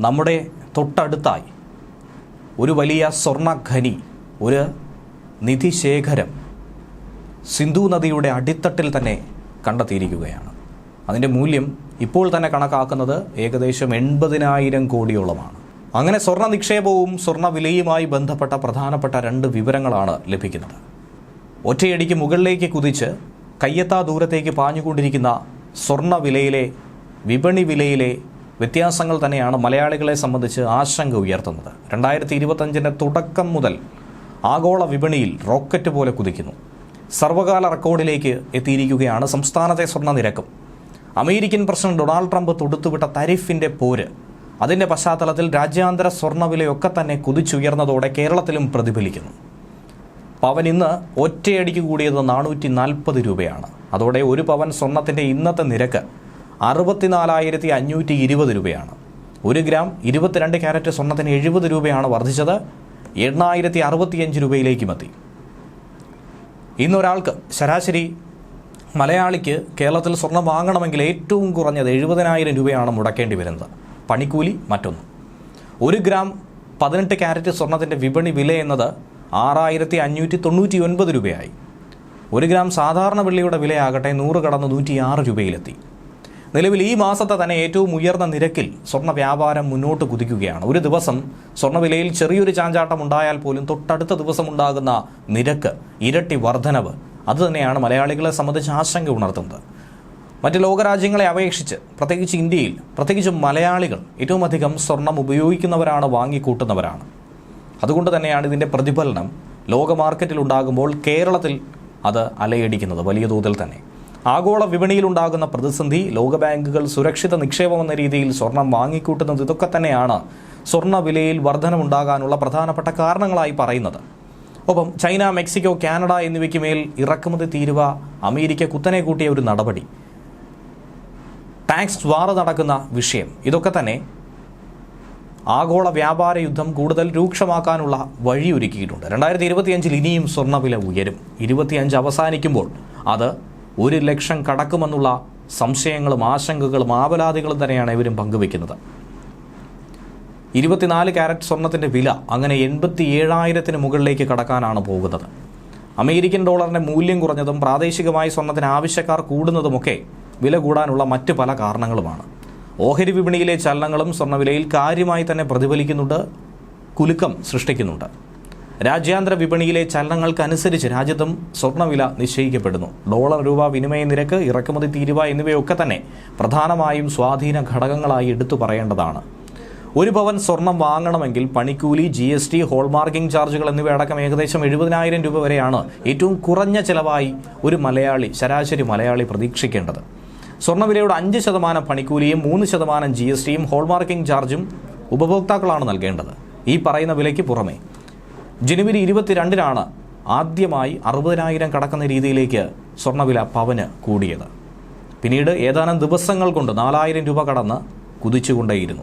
നമ്മുടെ തൊട്ടടുത്തായി ഒരു വലിയ സ്വർണഖനി ഒരു നിധിശേഖരം സിന്ധു നദിയുടെ അടിത്തട്ടിൽ തന്നെ കണ്ടെത്തിയിരിക്കുകയാണ്. അതിന്റെ മൂല്യം ഇപ്പോൾ തന്നെ കണക്കാക്കുന്നത് ഏകദേശം എൺപതിനായിരം കോടിയോളമാണ്. അങ്ങനെ സ്വർണ നിക്ഷേപവും സ്വർണ വിലയുമായി ബന്ധപ്പെട്ട പ്രധാനപ്പെട്ട രണ്ട് വിവരങ്ങളാണ് ലഭിക്കുന്നത്. ഒറ്റയടിക്ക് മുകളിലേക്ക് കുതിച്ച് കയ്യെത്താ ദൂരത്തേക്ക് പാഞ്ഞുകൊണ്ടിരിക്കുന്ന സ്വർണ വിലയിലെ വിപണി വിലയിലെ വ്യത്യാസങ്ങൾ തന്നെയാണ് മലയാളികളെ സംബന്ധിച്ച് ആശങ്ക ഉയർത്തുന്നത്. രണ്ടായിരത്തി ഇരുപത്തഞ്ചിന്റെ തുടക്കം മുതൽ ആഗോള വിപണിയിൽ റോക്കറ്റ് പോലെ കുതിക്കുന്നു. സർവകാല റെക്കോർഡിലേക്ക് എത്തിയിരിക്കുകയാണ് സംസ്ഥാനത്തെ സ്വർണ നിരക്കും. അമേരിക്കൻ പ്രസിഡന്റ് ഡൊണാൾഡ് ട്രംപ് തൊടുത്തുവിട്ട തരിഫിന്റെ പോര്. അതിന്റെ പശ്ചാത്തലത്തിൽ രാജ്യാന്തര സ്വർണവിലയൊക്കെ തന്നെ കുതിച്ചുയർന്നതോടെ കേരളത്തിലും പ്രതിഫലിക്കുന്നു. പവൻ ഇന്ന് ഒറ്റയടിക്ക് കൂടിയത് നാനൂറ്റി നാൽപ്പത് രൂപയാണ്. അതോടെ ഒരു പവൻ സ്വർണത്തിന്റെ ഇന്നത്തെ നിരക്ക് അറുപത്തിനാലായിരത്തി അഞ്ഞൂറ്റി ഇരുപത് രൂപയാണ്. ഒരു ഗ്രാം ഇരുപത്തിരണ്ട് ക്യാരറ്റ് സ്വർണത്തിന് എഴുപത് രൂപയാണ് വർദ്ധിച്ചത്. എണ്ണായിരത്തി അറുപത്തിയഞ്ച് രൂപയിലേക്കും എത്തി. ഇന്നൊരാൾക്ക് ശരാശരി മലയാളിക്ക് കേരളത്തിൽ സ്വർണം വാങ്ങണമെങ്കിൽ ഏറ്റവും കുറഞ്ഞത് എഴുപതിനായിരം രൂപയാണ് മുടക്കേണ്ടി വരുന്നത്. പണിക്കൂലി മറ്റൊന്ന്. ഒരു ഗ്രാം പതിനെട്ട് ക്യാരറ്റ് സ്വർണത്തിന്റെ വിപണി വില എന്നത് ആറായിരത്തി അഞ്ഞൂറ്റി തൊണ്ണൂറ്റി ഒൻപത് രൂപയായി. ഒരു ഗ്രാം സാധാരണ വെള്ളിയുടെ വിലയാകട്ടെ നൂറ് കടന്ന് നൂറ്റിയാറ് രൂപയിലെത്തി. നിലവിൽ ഈ മാസത്തെ തന്നെ ഏറ്റവും ഉയർന്ന നിരക്കിൽ സ്വർണ വ്യാപാരം മുന്നോട്ട് കുതിക്കുകയാണ്. ഒരു ദിവസം സ്വർണവിലയിൽ ചെറിയൊരു ചാഞ്ചാട്ടം ഉണ്ടായാൽ പോലും തൊട്ടടുത്ത ദിവസം ഉണ്ടാകുന്ന നിരക്ക് ഇരട്ടി വർധനവ് അതുതന്നെയാണ് മലയാളികളെ സംബന്ധിച്ച് ആശങ്ക ഉണർത്തുന്നത്. മറ്റ് ലോകരാജ്യങ്ങളെ അപേക്ഷിച്ച് പ്രത്യേകിച്ച് ഇന്ത്യയിൽ പ്രത്യേകിച്ച് മലയാളികൾ ഏറ്റവും അധികം സ്വർണം ഉപയോഗിക്കുന്നവരാണ് വാങ്ങിക്കൂട്ടുന്നവരാണ്. അതുകൊണ്ട് തന്നെയാണ് ഇതിന്റെ പ്രതിഫലനം ലോക മാർക്കറ്റിൽ ഉണ്ടാകുമ്പോൾ കേരളത്തിൽ അത് അലയടിക്കുന്നത് വലിയ തോതിൽ തന്നെ. ആഗോള വിപണിയിലുണ്ടാകുന്ന പ്രതിസന്ധി ലോകബാങ്കുകൾ സുരക്ഷിത നിക്ഷേപം എന്ന രീതിയിൽ സ്വർണം വാങ്ങിക്കൂട്ടുന്നത് ഇതൊക്കെ തന്നെയാണ് സ്വർണ വിലയിൽ വർധനമുണ്ടാകാനുള്ള പ്രധാനപ്പെട്ട കാരണങ്ങളായി പറയുന്നത്. ഒപ്പം ചൈന മെക്സിക്കോ കാനഡ എന്നിവയ്ക്ക് മേൽ ഇറക്കുമതി തീരുവ അമേരിക്ക കുത്തനെ കൂട്ടിയ ഒരു നടപടി. ടാക്സ് വാർ നടക്കുന്ന വിഷയം. ഇതൊക്കെ തന്നെ ആഗോള വ്യാപാര യുദ്ധം കൂടുതൽ രൂക്ഷമാക്കാനുള്ള വഴിയൊരുക്കിയിട്ടുണ്ട്. രണ്ടായിരത്തി ഇരുപത്തിയഞ്ചിൽ ഇനിയും സ്വർണവില ഉയരും. ഇരുപത്തിയഞ്ച് അവസാനിക്കുമ്പോൾ അത് ഒരു ലക്ഷം കടക്കുമെന്നുള്ള സംശയങ്ങളും ആശങ്കകളും ആവലാതികളും തന്നെയാണ് ഇവരും പങ്കുവെക്കുന്നത് ഇരുപത്തിനാല് ക്യാരറ്റ് സ്വർണത്തിന്റെ വില അങ്ങനെ എൺപത്തി ഏഴായിരത്തിന് മുകളിലേക്ക് കടക്കാനാണ് പോകുന്നത്. അമേരിക്കൻ ഡോളറിന്റെ മൂല്യം കുറഞ്ഞതും പ്രാദേശികമായി സ്വർണത്തിന് ആവശ്യക്കാർ കൂടുന്നതുമൊക്കെ വില കൂടാനുള്ള മറ്റ് പല കാരണങ്ങളുമാണ്. ഓഹരി വിപണിയിലെ ചലനങ്ങളും സ്വർണവിലയിൽ കാര്യമായി തന്നെ പ്രതിഫലിക്കുന്നുണ്ട് കുലുക്കം സൃഷ്ടിക്കുന്നുണ്ട്. രാജ്യാന്തര വിപണിയിലെ ചലനങ്ങൾക്കനുസരിച്ച് രാജ്യത്തും സ്വർണവില നിശ്ചയിക്കപ്പെടുന്നു. ഡോളർ രൂപ വിനിമയ നിരക്ക് ഇറക്കുമതി തീരുവ എന്നിവയൊക്കെ തന്നെ പ്രധാനമായും സ്വാധീന ഘടകങ്ങളായി എടുത്തു പറയേണ്ടതാണ്. ഒരു ഭവൻ സ്വർണം വാങ്ങണമെങ്കിൽ പണിക്കൂലി ജി എസ് ടി ഹോൾമാർക്കിംഗ് ചാർജുകൾ എന്നിവയടക്കം ഏകദേശം എഴുപതിനായിരം രൂപ വരെയാണ് ഏറ്റവും കുറഞ്ഞ ചെലവായി ഒരു മലയാളി ശരാശരി മലയാളി പ്രതീക്ഷിക്കേണ്ടത്. സ്വർണവിലയുടെ അഞ്ച് ശതമാനം പണിക്കൂലിയും മൂന്ന് ശതമാനം ജി എസ് ടിയും ഹോൾമാർക്കിംഗ് ചാർജും ഉപഭോക്താക്കളാണ് നൽകേണ്ടത്. ഈ പറയുന്ന വിലയ്ക്ക് പുറമെ ജനുവരി ഇരുപത്തിരണ്ടിനാണ് ആദ്യമായി അറുപതിനായിരം കടക്കുന്ന രീതിയിലേക്ക് സ്വർണവില പവന് കൂടിയത്. പിന്നീട് ഏതാനും ദിവസങ്ങൾ കൊണ്ട് നാലായിരം രൂപ കടന്ന് കുതിച്ചുകൊണ്ടേയിരുന്നു.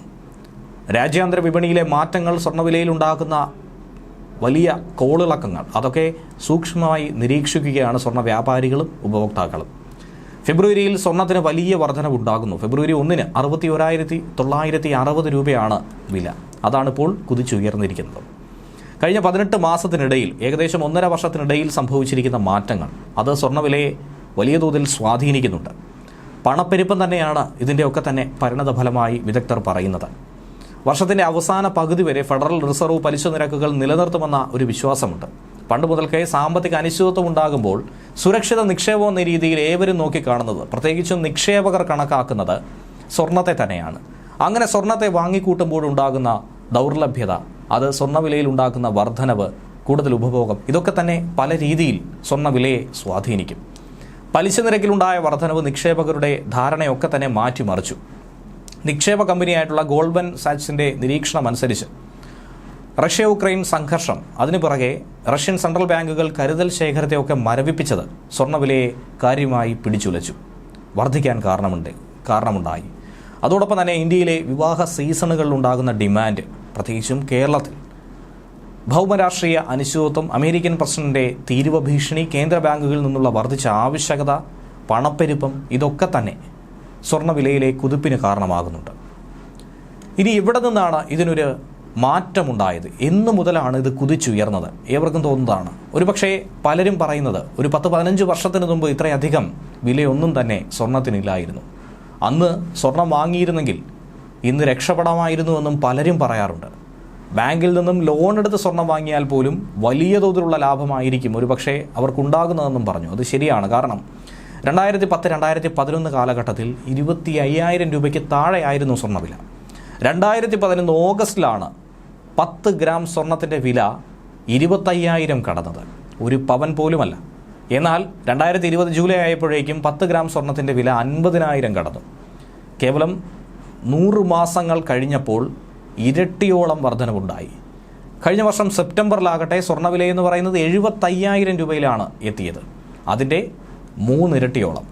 രാജ്യാന്തര വിപണിയിലെ മാറ്റങ്ങൾ സ്വർണവിലയിൽ ഉണ്ടാക്കുന്ന വലിയ കോളിളക്കങ്ങൾ അതൊക്കെ സൂക്ഷ്മമായി നിരീക്ഷിക്കുകയാണ് സ്വർണ വ്യാപാരികളും ഉപഭോക്താക്കളും. ഫെബ്രുവരിയിൽ സ്വർണത്തിന് വലിയ വർധനവുണ്ടാകുന്നു. ഫെബ്രുവരി ഒന്നിന് അറുപത്തി ഒരായിരത്തി തൊള്ളായിരത്തി അറുപത് രൂപയാണ് വില. അതാണിപ്പോൾ കുതിച്ചുയർന്നിരിക്കുന്നത്. കഴിഞ്ഞ പതിനെട്ട് മാസത്തിനിടയിൽ ഏകദേശം ഒന്നര വർഷത്തിനിടയിൽ സംഭവിച്ചിരിക്കുന്ന മാറ്റങ്ങൾ. അത് സ്വർണവിലയെ വലിയ തോതിൽ സ്വാധീനിക്കുന്നുണ്ട്. പണപ്പെരുപ്പം തന്നെയാണ് ഇതിന്റെയൊക്കെ തന്നെ പരിണത ഫലമായി വിദഗ്ധർ പറയുന്നത്. വർഷത്തിന്റെ അവസാന പകുതി വരെ ഫെഡറൽ റിസർവ് പലിശ നിരക്കുകൾ നിലനിർത്തുമെന്ന ഒരു വിശ്വാസമുണ്ട്. പണ്ട് മുതൽക്കേ സാമ്പത്തിക അനിശ്ചിതത്വം ഉണ്ടാകുമ്പോൾ സുരക്ഷിത നിക്ഷേപം എന്ന രീതിയിൽ ഏവരും നോക്കിക്കാണുന്നത് പ്രത്യേകിച്ചും നിക്ഷേപകർ കണക്കാക്കുന്നത് സ്വർണത്തെ തന്നെയാണ്. അങ്ങനെ സ്വർണത്തെ വാങ്ങിക്കൂട്ടുമ്പോഴുണ്ടാകുന്ന ദൗർലഭ്യത അത് സ്വർണവിലയിൽ ഉണ്ടാക്കുന്ന വർധനവ് കൂടുതൽ ഉപഭോഗം ഇതൊക്കെ തന്നെ പല രീതിയിൽ സ്വർണവിലയെ സ്വാധീനിക്കും. പലിശ നിരക്കിലുണ്ടായ വർധനവ് നിക്ഷേപകരുടെ ധാരണയൊക്കെ തന്നെ മാറ്റിമറിച്ചു. നിക്ഷേപ കമ്പനിയായിട്ടുള്ള ഗോൾഡൻ സാറ്റ്സിന്റെ നിരീക്ഷണം അനുസരിച്ച് റഷ്യ ഉക്രൈൻ സംഘർഷം അതിനു പുറകെ റഷ്യൻ സെൻട്രൽ ബാങ്കുകൾ കരുതൽ ശേഖരത്തെയൊക്കെ മരവിപ്പിച്ചത് സ്വർണവിലയെ കാര്യമായി പിടിച്ചുലച്ചു. വർദ്ധിക്കാൻ കാരണമുണ്ട് കാരണമുണ്ടായി. അതോടൊപ്പം തന്നെ ഇന്ത്യയിലെ വിവാഹ സീസണുകളിലുണ്ടാകുന്ന ഡിമാൻഡ് പ്രത്യേകിച്ചും കേരളത്തിൽ. ഭൗമരാഷ്ട്രീയ അനിശ്ചിതത്വം അമേരിക്കൻ പ്രസിഡന്റിന്റെ തീരുവ ഭീഷണി കേന്ദ്ര ബാങ്കുകളിൽ നിന്നുള്ള വർദ്ധിച്ച ആവശ്യകത പണപ്പെരുപ്പം ഇതൊക്കെ തന്നെ സ്വർണവിലയിലെ കുതിപ്പിന് കാരണമാകുന്നുണ്ട്. ഇനി ഇവിടെ നിന്നാണ് ഇതിനൊരു മാറ്റമുണ്ടായത്? എന്ന് മുതലാണ് ഇത് കുതിച്ചുയർന്നത്. ഏവർക്കും തോന്നുന്നതാണ്. ഒരുപക്ഷേ പലരും പറയുന്നത് ഒരു പത്ത് പതിനഞ്ച് വർഷത്തിന് മുമ്പ് ഇത്രയധികം വിലയൊന്നും തന്നെ സ്വർണത്തിനില്ലായിരുന്നു. അന്ന് സ്വർണം വാങ്ങിയിരുന്നെങ്കിൽ ഇന്ന് രക്ഷപ്പെടാമായിരുന്നുവെന്നും പലരും പറയാറുണ്ട്. ബാങ്കിൽ നിന്നും ലോൺ എടുത്ത് സ്വർണം വാങ്ങിയാൽ പോലും വലിയ തോതിലുള്ള ലാഭമായിരിക്കും ഒരുപക്ഷേ അവർക്കുണ്ടാകുന്നതെന്നും പറഞ്ഞു. അത് ശരിയാണ്. കാരണം രണ്ടായിരത്തി പത്ത് രണ്ടായിരത്തി പതിനൊന്ന് കാലഘട്ടത്തിൽ ഇരുപത്തി അയ്യായിരം രൂപയ്ക്ക് താഴെയായിരുന്നു സ്വർണവില രണ്ടായിരത്തി പതിനൊന്ന് ഓഗസ്റ്റിലാണ് പത്ത് ഗ്രാം സ്വർണത്തിന്റെ വില ഇരുപത്തയ്യായിരം കടന്നത്. ഒരു പവൻ പോലുമല്ല. എന്നാൽ രണ്ടായിരത്തി ഇരുപത് ജൂലൈ ആയപ്പോഴേക്കും പത്ത് ഗ്രാം സ്വർണത്തിന്റെ വില അൻപതിനായിരം കടന്നു. കേവലം നൂറ് മാസങ്ങൾ കഴിഞ്ഞപ്പോൾ ഇരട്ടിയോളം വർധനവുണ്ടായി. കഴിഞ്ഞ വർഷം സെപ്റ്റംബറിലാകട്ടെ സ്വർണവില എന്ന് പറയുന്നത് എഴുപത്തയ്യായിരം രൂപയിലാണ് എത്തിയത്. അതിന്റെ മൂന്നിരട്ടിയോളം.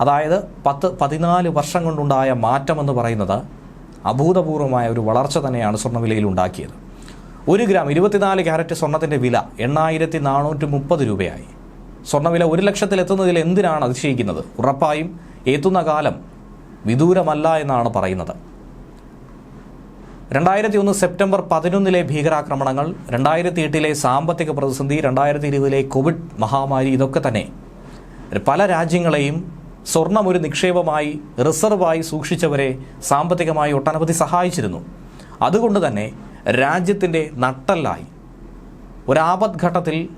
അതായത് പത്ത് പതിനാല് വർഷം കൊണ്ടുണ്ടായ മാറ്റമെന്ന് പറയുന്നത് അഭൂതപൂർവമായ ഒരു വളർച്ച തന്നെയാണ് സ്വർണവിലയിൽ ഉണ്ടാക്കിയത്. ഒരു ഗ്രാം ഇരുപത്തിനാല് ക്യാരറ്റ് സ്വർണത്തിന്റെ വില എണ്ണായിരത്തി നാനൂറ്റി മുപ്പത് രൂപയായി. സ്വർണവില ഒരു ലക്ഷത്തിലെത്തുന്നതിൽ എന്തിനാണ് അതിശയിക്കുന്നത്? ഉറപ്പായും എത്തുന്ന കാലം വിദൂരമല്ല എന്നാണ് പറയുന്നത്. രണ്ടായിരത്തി ഒന്ന് സെപ്റ്റംബർ പതിനൊന്നിലെ ഭീകരാക്രമണങ്ങൾ രണ്ടായിരത്തി എട്ടിലെ സാമ്പത്തിക പ്രതിസന്ധി രണ്ടായിരത്തി ഇരുപതിലെ കോവിഡ് മഹാമാരി ഇതൊക്കെ തന്നെ പല രാജ്യങ്ങളെയും സ്വർണം ഒരു നിക്ഷേപമായി റിസർവായി സൂക്ഷിച്ചവരെ സാമ്പത്തികമായി ഒട്ടനവധി സഹായിച്ചിരുന്നു. അതുകൊണ്ട് തന്നെ രാജ്യത്തിന്റെ നട്ടല്ലായി ഒരാപദ്ഘട്ടത്തിൽ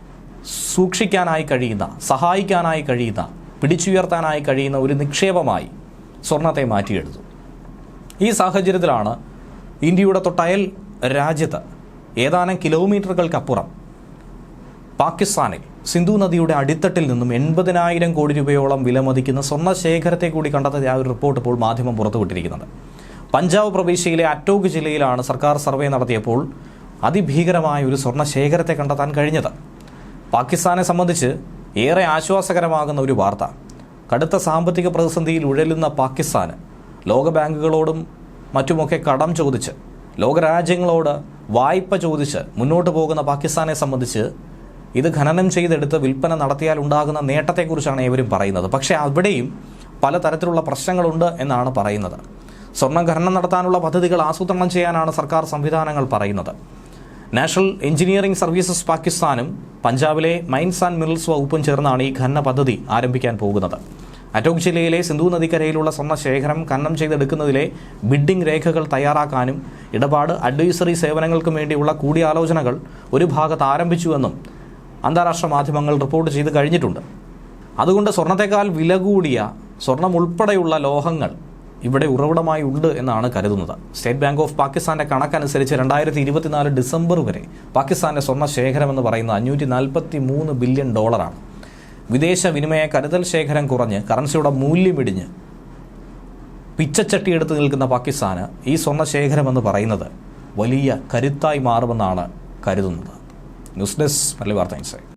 സൂക്ഷിക്കാനായി കഴിയുന്ന സഹായിക്കാനായി കഴിയുന്ന പിടിച്ചുയർത്താനായി കഴിയുന്ന ഒരു നിക്ഷേപമായി സ്വർണത്തെ മാറ്റിയെടുത്തു. ഈ സാഹചര്യത്തിലാണ് ഇന്ത്യയുടെ തൊട്ടയൽ രാജ്യത്ത് ഏതാനും കിലോമീറ്ററുകൾക്കപ്പുറം പാകിസ്ഥാനിൽ സിന്ധു നദിയുടെ അടിത്തട്ടിൽ നിന്നും എൺപതിനായിരം കോടി രൂപയോളം വിലമതിക്കുന്ന സ്വർണ ശേഖരത്തെ കൂടി കണ്ടെത്തിയ ആ ഒരു റിപ്പോർട്ട് ഇപ്പോൾ മാധ്യമം പുറത്തുവിട്ടിരിക്കുന്നത് പഞ്ചാബ് പ്രവിശ്യയിലെ അറ്റോഗ് ജില്ലയിലാണ് സർക്കാർ സർവേ നടത്തിയപ്പോൾ അതിഭീകരമായ ഒരു സ്വർണ ശേഖരത്തെ കണ്ടെത്താൻ കഴിഞ്ഞത്. പാകിസ്ഥാനെ സംബന്ധിച്ച് ഏറെ ആശ്വാസകരമാകുന്ന ഒരു വാർത്ത. കടുത്ത സാമ്പത്തിക പ്രതിസന്ധിയിൽ ഉഴലുന്ന പാകിസ്ഥാന് ലോകബാങ്കുകളോടും മറ്റുമൊക്കെ കടം ചോദിച്ച് ലോകരാജ്യങ്ങളോട് വായ്പ ചോദിച്ച് മുന്നോട്ട് പോകുന്ന പാകിസ്ഥാനെ സംബന്ധിച്ച് ഇത് ഖനനം ചെയ്തെടുത്ത് വിൽപ്പന നടത്തിയാൽ ഉണ്ടാകുന്ന നേട്ടത്തെക്കുറിച്ചാണ് ഏവരും പറയുന്നത്. പക്ഷേ അവിടെയും പലതരത്തിലുള്ള പ്രശ്നങ്ങളുണ്ട് എന്നാണ് പറയുന്നത്. സ്വർണം ഖനനം നടത്താനുള്ള പദ്ധതികൾ ആസൂത്രണം ചെയ്യാനാണ് സർക്കാർ സംവിധാനങ്ങൾ പറയുന്നത്. നാഷണൽ എഞ്ചിനീയറിംഗ് സർവീസസ് പാകിസ്ഥാനും പഞ്ചാബിലെ മൈൻസ് ആൻഡ് മിനറൽസ് വകുപ്പും ചേർന്നാണ് ഈ ഖനന പദ്ധതി ആരംഭിക്കാൻ പോകുന്നത്. അറ്റോക് ജില്ലയിലെ സിന്ധു നദിക്കരയിലുള്ള സ്വർണ ശേഖരം ഖനനം ചെയ്തെടുക്കുന്നതിലെ ബിഡിംഗ് രേഖകൾ തയ്യാറാക്കാനും ഇടപാട് അഡ്വൈസറി സേവനങ്ങൾക്കും വേണ്ടിയുള്ള കൂടിയാലോചനകൾ ഒരു ഭാഗത്ത് ആരംഭിച്ചുവെന്നും അന്താരാഷ്ട്ര മാധ്യമങ്ങൾ റിപ്പോർട്ട് ചെയ്ത് കഴിഞ്ഞിട്ടുണ്ട്. അതുകൊണ്ട് സ്വർണത്തെക്കാൾ വില കൂടിയ സ്വർണം ഉൾപ്പെടെയുള്ള ലോഹങ്ങൾ ഇവിടെ ഉറവിടമായി ഉണ്ട് എന്നാണ് കരുതുന്നത്. സ്റ്റേറ്റ് ബാങ്ക് ഓഫ് പാകിസ്ഥാന്റെ കണക്കനുസരിച്ച് രണ്ടായിരത്തി ഇരുപത്തിനാല് ഡിസംബർ വരെ പാകിസ്ഥാന്റെ സ്വർണ ശേഖരം എന്ന് പറയുന്നത് അഞ്ഞൂറ്റി നാൽപ്പത്തി മൂന്ന് ബില്യൺ ഡോളറാണ് വിദേശ വിനിമയ കരുതൽ ശേഖരം കുറഞ്ഞ് കറൻസിയുടെ മൂല്യം മൂല്യമിടിഞ്ഞ് പിച്ചച്ചട്ടി എടുത്ത് നിൽക്കുന്ന പാകിസ്ഥാന് ഈ സ്വർണ ശേഖരം എന്ന് പറയുന്നത് വലിയ കരുത്തായി മാറുമെന്നാണ് കരുതുന്നത്. ന്യൂസ് ഡെസ്ക് മല്ലി വാർത്ത ഇൻസൈറ്റ്.